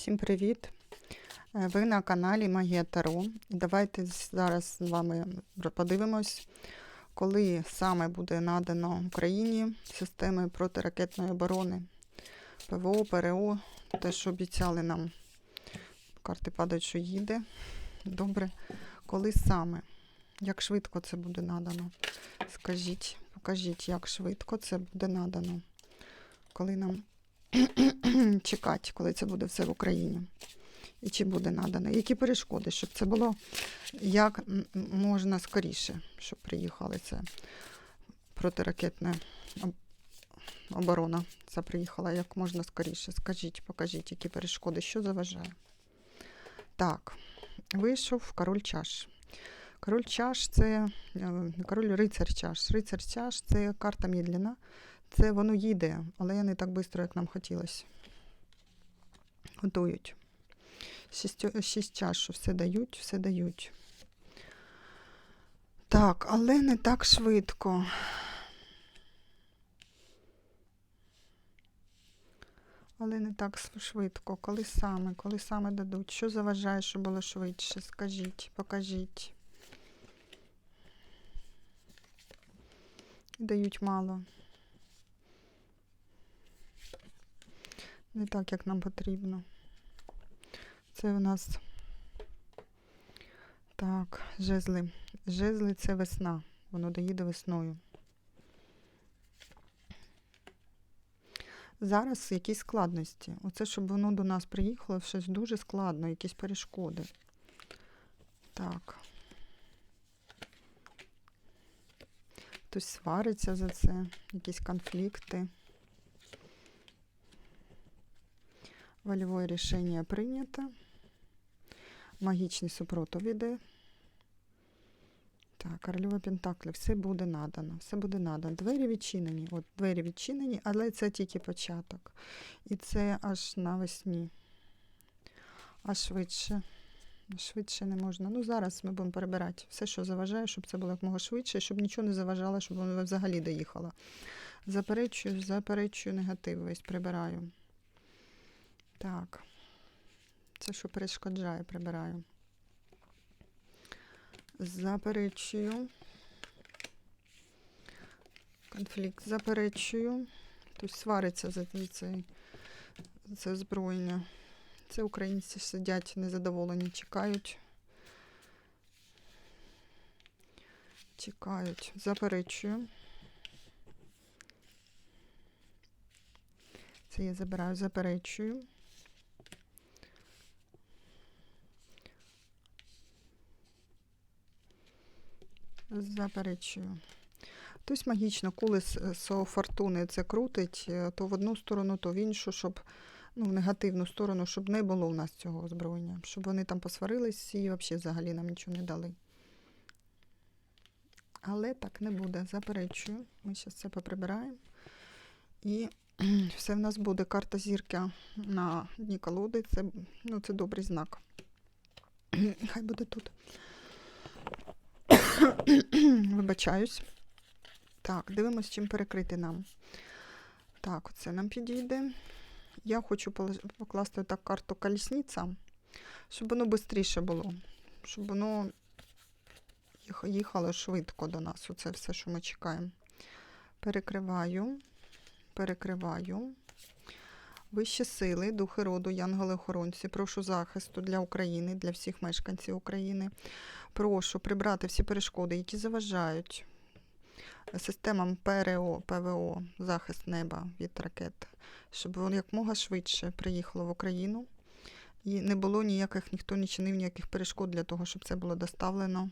Всім привіт! Е, Ви на каналі Магія Таро. Давайте зараз з вами подивимось, коли саме буде надано Україні системи протиракетної оборони, ПВО, ПРО, те, що обіцяли нам. Карти падають, що їде. Добре. Коли саме? Як швидко це буде надано? Скажіть, покажіть, як швидко це буде надано. Коли нам чекати, коли це буде все в Україні. І чи буде надано? Які перешкоди, щоб це було як можна скоріше, щоб приїхали це протиракетна оборона. Це приїхала як можна скоріше. Скажіть, покажіть, які перешкоди, що заважає. Так, вийшов король чаш. Король чаш це е, король рицар чаш. Рицар чаш це карта медлена. Це воно їде, але не так швидко, як нам хотілося. Готують. Шість, шість чаш, що все дають, все дають. Так, але не так швидко. Але не так швидко. Коли саме, коли саме дадуть? Що заважає, щоб було швидше? Скажіть, покажіть. Дають мало. Не так, як нам потрібно. Це у нас так, жезли. Жезли це весна. Воно доїде весною. Зараз якісь складності. Оце, щоб воно до нас приїхало, щось дуже складно, якісь перешкоди. Так. Хтось свариться за це, якісь конфлікти. Волевое рішення прийнято. Магічний супротив іде. Так, королева Пентаклів, все буде надано, все буде надано. Двері відчинені. От двері відчинені, але це тільки початок. І це аж навесні. А швидше. Швидше не можна. Ну, зараз ми будемо перебирати все, що заважає, щоб це було якомога швидше, щоб нічого не заважало, щоб воно взагалі доїхало. Заперечую, заперечую негатив весь прибираю. Так. Це що перешкоджає, прибираю. Заперечую. Конфлікт заперечую. Тобто свариться за цей, це озброєння. Це українці сидять незадоволені, чекають. Чекають. Заперечую. Це я забираю, заперечую. Заперечую. Тобто магічно, з фортуни це крутить, е, то в одну сторону, то в іншу, щоб ну, в негативну сторону, щоб не було в нас цього озброєння, щоб вони там посварились і взагалі взагалі нам нічого не дали. Але так не буде. Заперечую. Ми зараз це поприбираємо. І все в нас буде карта зірки на дні колоди. Це, ну, це добрий знак. Хай буде тут. Вибачаюсь. Так, дивимось, чим перекрити нам. Так, оце нам підійде. Я хочу покласти так карту колісниця, щоб воно швидше було. Щоб воно їхало швидко до нас. Оце все, що ми чекаємо. Перекриваю, перекриваю. Вищі сили, духи роду, янголи-охоронці, прошу захисту для України, для всіх мешканців України. Прошу прибрати всі перешкоди, які заважають системам ПРО, ПВО, захист неба від ракет, щоб воно якмога швидше приїхало в Україну. І не було ніяких, ніхто не чинив ніяких перешкод для того, щоб це було доставлено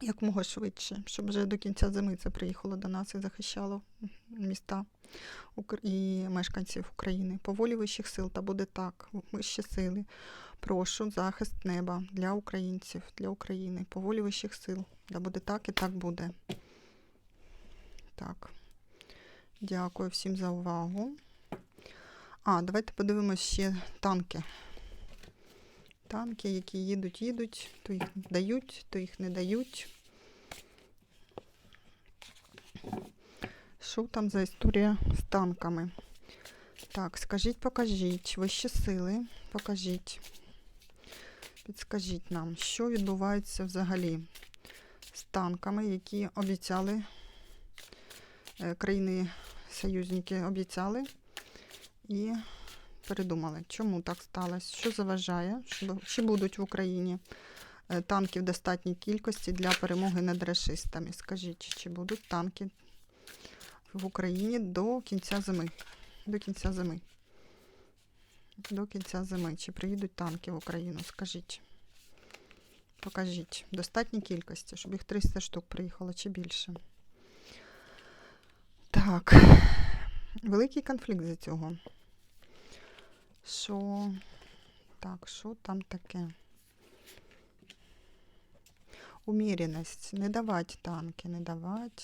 якмога швидше, щоб вже до кінця зими це приїхало до нас і захищало міста і мешканців України. По волі вищих сил, та буде так. Вищі сили. Прошу захист неба для українців, для України. По волі вищих сил. Да буде так і так буде. Так. Дякую всім за увагу. А, давайте подивимось ще танки. Танки, які їдуть, їдуть, то їх дають, то їх не дають. Що там за історія з танками? Так, скажіть, покажіть, вищі сили, покажіть. Підскажіть нам, що відбувається взагалі з танками, які обіцяли е, країни-союзники обіцяли і передумали. Чому так сталося? Що заважає? Чи будуть в Україні е, танки в достатній кількості для перемоги над расистами? Скажіть, чи будуть танки в Україні до кінця зими? До кінця зими. До кінця зими. Чи приїдуть танки в Україну? Скажіть. Покажіть. Достатній кількості, щоб їх 300 штук приїхало чи більше. Так. Великий конфлікт за цього. Що? Так, що там таке? Уміряність. Не давати танки, не давати,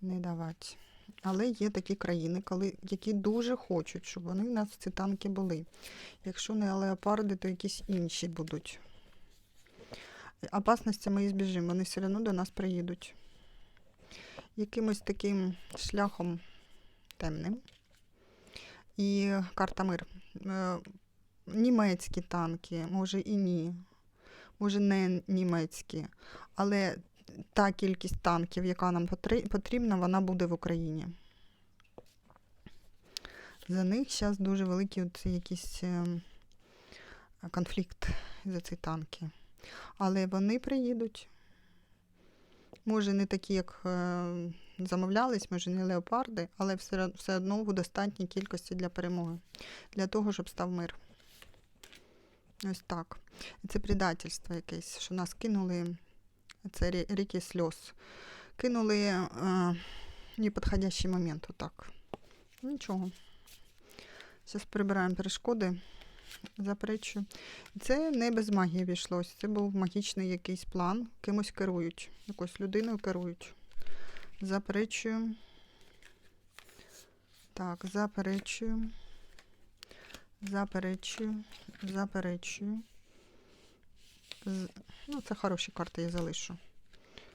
не давати. Але є такі країни, коли, які дуже хочуть, щоб вони в нас ці танки були. Якщо не леопарди, то якісь інші будуть. Опасності ми збіжимо, вони все одно до нас приїдуть. Якимось таким шляхом темним. І карта мир. Е, Німецькі танки, може і ні. Може не німецькі. Але та кількість танків, яка нам потрібна, вона буде в Україні. За них зараз дуже великий от якийсь е, конфлікт за ці танки. Але вони приїдуть. Може, не такі, як е, замовлялись, може, не леопарди, але все, все одно в достатній кількості для перемоги. Для того, щоб став мир. Ось так. Це предательство якесь, що нас кинули. Це ріки сльоз. Кинули е, неподходящий момент, отак. Нічого. Зараз прибираємо перешкоди. Заперечую. Це не без магії війшлось. Це був магічний якийсь план. Кимось керують. Якоюсь людиною керують. Заперечую. Так, заперечую. Заперечую. Заперечую. З- Ну, це хороші карти, я залишу.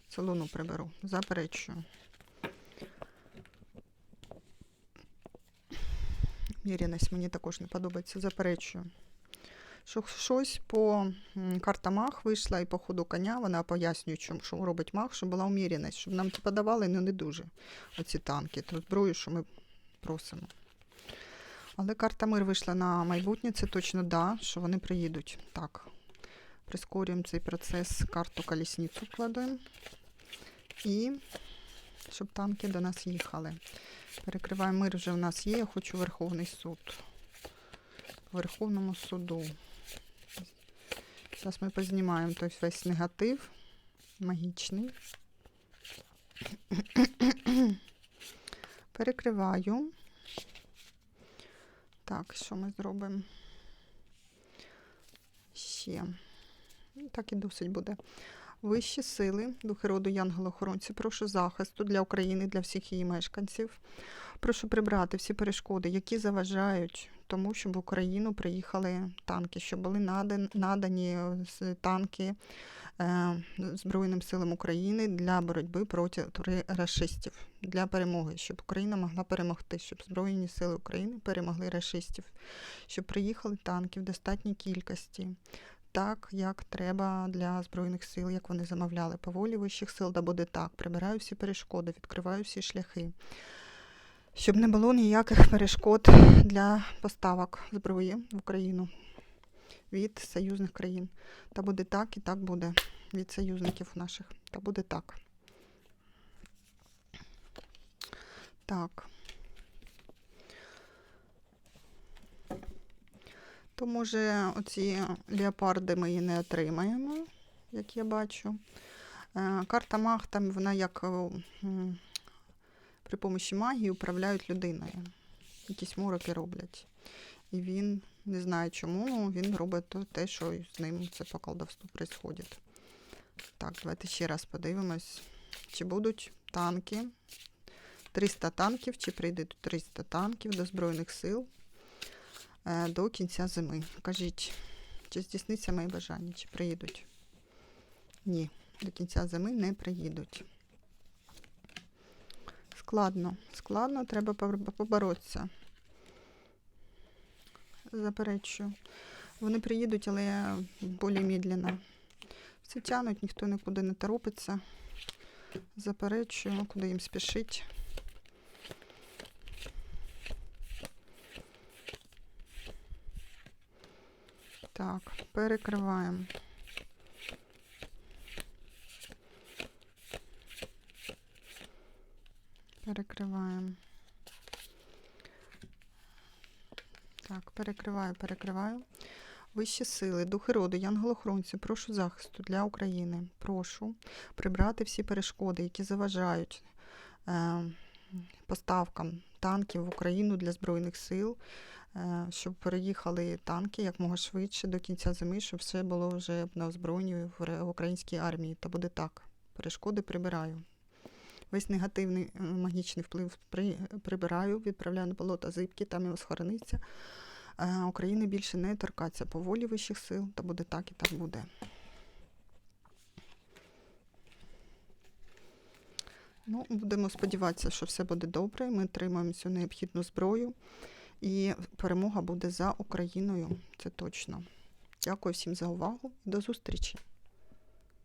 Це луну приберу. Заперечую. Міряність мені також не подобається. Заперечую. Що щось по карта маг вийшла і по ходу коня вона пояснює, що робить маг, щоб була уміряність, щоб нам типа давали, ну не дуже оці танки, ту зброю, що ми просимо. Але карта мир вийшла на майбутнє, це точно да, що вони приїдуть. Так. Прискорюємо цей процес, карту колісницю вкладаємо. І щоб танки до нас їхали. Перекриваємо мир вже в нас є. Я хочу Верховний суд. Верховному суду. Зараз ми познімаємо той весь негатив магічний. Перекриваю. Так, що ми зробимо? Ще. Так і досить буде. Вищі сили, духи роду янголи-охоронці, прошу захисту для України, для всіх її мешканців. Прошу прибрати всі перешкоди, які заважають тому, щоб в Україну приїхали танки, щоб були надані е, танки е, Збройним силам України для боротьби проти рашистів, для перемоги, щоб Україна могла перемогти, щоб Збройні сили України перемогли рашистів, щоб приїхали танки в достатній кількості так, як треба для Збройних сил, як вони замовляли. По волі вищих сил, да буде так. Прибираю всі перешкоди, відкриваю всі шляхи. Щоб не було ніяких перешкод для поставок зброї в Україну від союзних країн. Та буде так і так буде від союзників наших. Та буде так. Так. То може оці леопарди ми і не отримаємо, як я бачу. Е, Карта маг там вона як при помощі магії управляють людиною. Якісь мороки роблять. І він не знає чому, він робить те, що з ним це по колдовству відбувається. Так, давайте ще раз подивимось, чи будуть танки. 300 танків, чи прийде 300 танків до Збройних сил е, до кінця зими. Кажіть, чи здійсниться мої бажання, чи приїдуть? Ні, до кінця зими не приїдуть. Складно, складно, треба поборотися. заперечую. Вони приїдуть, але більш медленно. Все тянуть, ніхто нікуди не торопиться. Заперечую, куди їм спішить. Так, перекриваємо. Перекриваємо. Так, перекриваю, перекриваю. Вищі сили, духи роду, янголохоронці, прошу захисту для України. Прошу прибрати всі перешкоди, які заважають е, поставкам танків в Україну для Збройних сил, е, щоб переїхали танки якмога швидше до кінця зими, щоб все було вже на озброєнні в українській армії. Та буде так. Перешкоди прибираю. Весь негативний е, магічний вплив при, прибираю, відправляю на болота зибки, там його схорониться. Е, України більше не торкаться по волі вищих сил, та буде так і так буде. Ну, будемо сподіватися, що все буде добре. Ми отримаємо цю необхідну зброю, і перемога буде за Україною. Це точно. Дякую всім за увагу. До зустрічі!